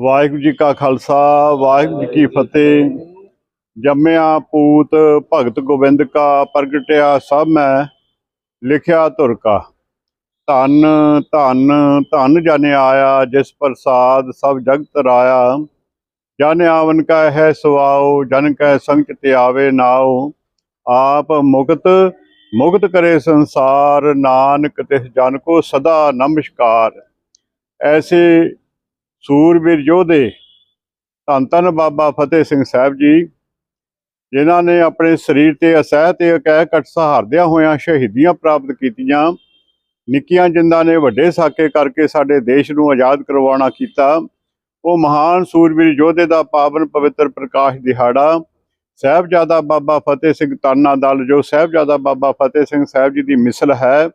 ਵਾਹਿਗੁਰੂ ਜੀ ਕਾ ਖਾਲਸਾ, ਵਾਹਿਗੁਰੂ ਜੀ ਕੀ ਫਤਿਹ। ਜੰਮਿਆ ਪੂਤ ਭਗਤ ਗੋਬਿੰਦ ਕਾ, ਪ੍ਰਗਟਿਆ ਸਭ ਮੈਂ, ਲਿਖਿਆ ਧੁਰ ਕਾ। ਧੰਨ ਧੰਨ ਧੰਨ ਜਨ ਆਇਆ, ਜਿਸ ਪ੍ਰਸਾਦ ਸਭ ਜਗਤ ਰਾਇਆ। ਜਨ ਆਵਨ ਕਾ ਹੈ ਸੁਆਓ, ਜਨ ਕੈ ਸੰਗ ਤੇ ਆਵੇ ਨਾਉ ਆਪ ਮੁਕਤ ਮੁਕਤ ਕਰੇ ਸੰਸਾਰ, ਨਾਨਕ ਤਿਸ ਜਨ ਕੋ ਸਦਾ ਨਮਸਕਾਰ। ਐਸੇ ਸੂਰਬੀਰ ਯੋਧੇ, ਧੰਨ ਧੰਨ ਬਾਬਾ ਫਤਿਹ ਸਿੰਘ ਸਾਹਿਬ ਜੀ, ਜਿਨ੍ਹਾਂ ਨੇ ਆਪਣੇ ਸਰੀਰ ਤੇ ਅਸਹਿ ਤੇ ਅਕਹਿ ਕਟ ਸਹਾਰਦਿਆਂ ਹੋਇਆਂ ਸ਼ਹੀਦੀਆਂ ਪ੍ਰਾਪਤ ਕੀਤੀਆਂ। ਨਿੱਕੀਆਂ ਜਿੰਦਾਂ ਨੇ ਵੱਡੇ ਸਾਕੇ ਕਰਕੇ ਸਾਡੇ ਦੇਸ਼ ਨੂੰ ਆਜ਼ਾਦ ਕਰਵਾਉਣਾ ਕੀਤਾ। ਉਹ ਮਹਾਨ ਸੂਰਬੀਰ ਯੋਧੇ ਦਾ ਪਾਵਨ ਪਵਿੱਤਰ ਪ੍ਰਕਾਸ਼ ਦਿਹਾੜਾ। ਸਾਹਿਬਜ਼ਾਦਾ ਬਾਬਾ ਫਤਿਹ ਸਿੰਘ ਤਾਨਾ ਦਲ, ਜੋ ਸਾਹਿਬਜ਼ਾਦਾ ਬਾਬਾ ਫਤਿਹ ਸਿੰਘ ਸਾਹਿਬ ਜੀ ਦੀ ਮਿਸਲ ਹੈ,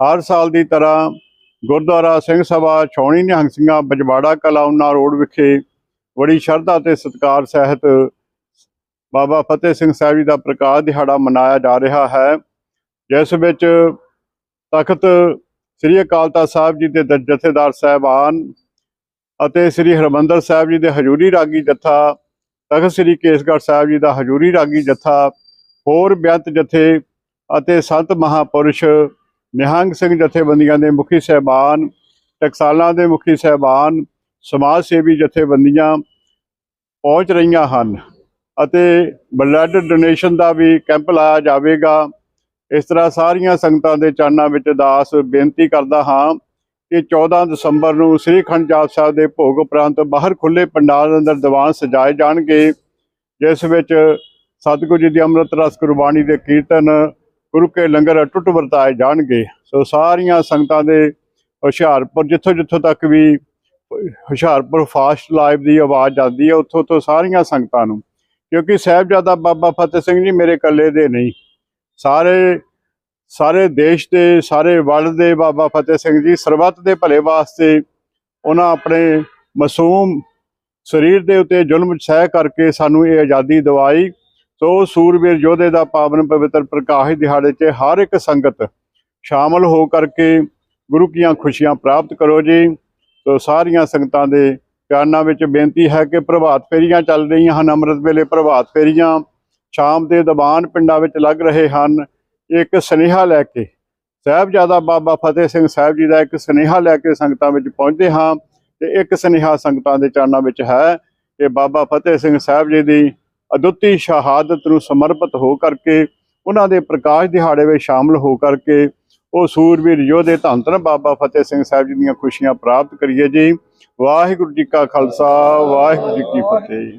ਹਰ ਸਾਲ ਦੀ ਤਰ੍ਹਾਂ ਗੁਰਦੁਆਰਾ ਸਿੰਘ ਸਭਾ ਛਾਉਣੀ ਨਿਹੰਗ ਸਿੰਘਾਂ ਬਜਵਾੜਾ ਕਲਾਉਨਾ ਰੋਡ ਵਿਖੇ ਬੜੀ ਸ਼ਰਧਾ ਤੇ ਸਤਿਕਾਰ ਸਹਿਤ ਬਾਬਾ ਫਤਿਹ ਸਿੰਘ ਸਾਹਿਬ ਜੀ ਦਾ ਪ੍ਰਕਾਸ਼ ਦਿਹਾੜਾ ਮਨਾਇਆ ਜਾ ਰਿਹਾ ਹੈ, ਜਿਸ ਵਿੱਚ ਤਖਤ ਸ੍ਰੀ ਅਕਾਲ ਤਖਤ ਸਾਹਿਬ ਜੀ ਦੇ ਜਥੇਦਾਰ ਸਾਹਿਬਾਨ ਅਤੇ ਸ੍ਰੀ ਹਰਮੰਦਰ ਸਾਹਿਬ ਜੀ ਦੇ ਹਜੂਰੀ ਰਾਗੀ ਜਥਾ, ਤਖਤ ਸ੍ਰੀ ਕੇਸਗੜ੍ਹ ਸਾਹਿਬ ਜੀ ਦਾ ਹਜੂਰੀ ਰਾਗੀ ਜਥਾ, ਹੋਰ ਬੇਅੰਤ ਜਥੇ ਅਤੇ ਸੰਤ ਮਹਾਪੁਰਸ਼ ਨਿਹੰਗ ਸਿੰਘ ਜਥੇਬੰਦੀਆਂ ਦੇ ਮੁਖੀ ਸਹਿਬਾਨ, ਟਕਸਾਲਾਂ ਦੇ ਮੁਖੀ ਸਹਿਬਾਨ, ਸਮਾਜ ਸੇਵੀ ਜਥੇਬੰਦੀਆਂ ਪਹੁੰਚ ਰਹੀਆਂ ਹਨ ਅਤੇ ਬਲੱਡ ਡੋਨੇਸ਼ਨ ਦਾ ਵੀ ਕੈਂਪ ਲਾਇਆ ਜਾਵੇਗਾ। ਇਸ ਤਰ੍ਹਾਂ ਸਾਰੀਆਂ ਸੰਗਤਾਂ ਦੇ ਚਰਨਾਂ ਵਿੱਚ ਦਾਸ ਬੇਨਤੀ ਕਰਦਾ ਹਾਂ ਕਿ 14 ਦਸੰਬਰ ਨੂੰ ਸ੍ਰੀ ਖੰਡ ਜਾਪ ਸਾਹਿਬ ਦੇ ਭੋਗ ਉਪਰੰਤ ਬਾਹਰ ਖੁੱਲੇ ਪੰਡਾਲ ਅੰਦਰ ਦੀਵਾਨ ਸਜਾਏ ਜਾਣਗੇ, ਜਿਸ ਵਿੱਚ ਸਤਿਗੁਰੂ ਜੀ ਦੀ ਅੰਮ੍ਰਿਤ ਰਸ ਗੁਰਬਾਣੀ ਦੇ ਕੀਰਤਨ ਗੁਰੂ ਕੇ ਲੰਗਰ ਅਟੁੱਟ ਵਰਤਾਏ ਜਾਣਗੇ। ਸੋ ਸਾਰੀਆਂ ਸੰਗਤਾਂ ਦੇ ਹੁਸ਼ਿਆਰਪੁਰ, ਜਿੱਥੋਂ ਜਿੱਥੋਂ ਤੱਕ ਵੀ ਹੁਸ਼ਿਆਰਪੁਰ ਫਾਸਟ ਲਾਈਵ ਦੀ ਆਵਾਜ਼ ਆਉਂਦੀ ਹੈ, ਉੱਥੋਂ ਤੋਂ ਸਾਰੀਆਂ ਸੰਗਤਾਂ ਨੂੰ। ਕਿਉਂਕਿ ਸਾਹਿਬਜ਼ਾਦਾ ਬਾਬਾ ਫਤਿਹ ਸਿੰਘ ਜੀ ਮੇਰੇ ਇਕੱਲੇ ਦੇ ਨਹੀਂ। ਸਾਰੇ ਸਾਰੇ ਦੇਸ਼ ਦੇ, ਸਾਰੇ ਵਰਲਡ ਦੇ ਬਾਬਾ ਫਤਿਹ ਸਿੰਘ ਜੀ ਸਰਬੱਤ ਦੇ ਭਲੇ ਵਾਸਤੇ ਉਹਨਾਂ ਆਪਣੇ ਮਾਸੂਮ ਸਰੀਰ ਦੇ ਉੱਤੇ ਜ਼ੁਲਮ ਸਹਿ ਕਰਕੇ ਸਾਨੂੰ ਇਹ ਆਜ਼ਾਦੀ ਦਿਵਾਈ। ਸੋ ਸੂਰਬੀਰ ਯੋਧੇ ਦਾ ਪਾਵਨ ਪਵਿੱਤਰ ਪ੍ਰਕਾਸ਼ ਦਿਹਾੜੇ 'ਚ ਹਰ ਇੱਕ ਸੰਗਤ ਸ਼ਾਮਲ ਹੋ ਕਰਕੇ ਗੁਰੂ ਕੀਆਂ ਖੁਸ਼ੀਆਂ ਪ੍ਰਾਪਤ ਕਰੋ ਜੀ। ਸੋ ਸਾਰੀਆਂ ਸੰਗਤਾਂ ਦੇ ਚਰਨਾਂ ਵਿੱਚ ਬੇਨਤੀ ਹੈ ਕਿ ਪ੍ਰਭਾਤ ਫੇਰੀਆਂ ਚੱਲ ਰਹੀਆਂ ਹਨ, ਅੰਮ੍ਰਿਤ ਵੇਲੇ ਪ੍ਰਭਾਤ ਫੇਰੀਆਂ ਸ਼ਾਮ ਦੇ ਦੀਵਾਨ ਪਿੰਡਾਂ ਵਿੱਚ ਲੱਗ ਰਹੇ ਹਨ। ਇੱਕ ਸੁਨੇਹਾ ਲੈ ਕੇ ਸਾਹਿਬਜ਼ਾਦਾ ਬਾਬਾ ਫਤਿਹ ਸਿੰਘ ਸਾਹਿਬ ਜੀ ਦਾ ਇੱਕ ਸੁਨੇਹਾ ਲੈ ਕੇ ਸੰਗਤਾਂ ਵਿੱਚ ਪਹੁੰਚਦੇ ਹਾਂ ਤੇ ਇੱਕ ਸੁਨੇਹਾ ਸੰਗਤਾਂ ਦੇ ਚਰਨਾਂ ਵਿੱਚ ਹੈ ਕਿ ਬਾਬਾ ਫਤਿਹ ਸਿੰਘ ਸਾਹਿਬ ਜੀ ਦੀ ਅਦੁੱਤੀ ਸ਼ਹਾਦਤ ਨੂੰ ਸਮਰਪਿਤ ਹੋ ਕਰਕੇ, ਉਹਨਾਂ ਦੇ ਪ੍ਰਕਾਸ਼ ਦਿਹਾੜੇ ਵਿੱਚ ਸ਼ਾਮਲ ਹੋ ਕਰਕੇ, ਉਹ ਸੂਰਬੀਰ ਯੋਧੇ ਧੰਨ ਧੰਨ ਬਾਬਾ ਫਤਿਹ ਸਿੰਘ ਸਾਹਿਬ ਜੀ ਦੀਆਂ ਖੁਸ਼ੀਆਂ ਪ੍ਰਾਪਤ ਕਰੀਏ ਜੀ। ਵਾਹਿਗੁਰੂ ਜੀ ਕਾ ਖਾਲਸਾ, ਵਾਹਿਗੁਰੂ ਜੀ ਕੀ ਫਤਿਹ।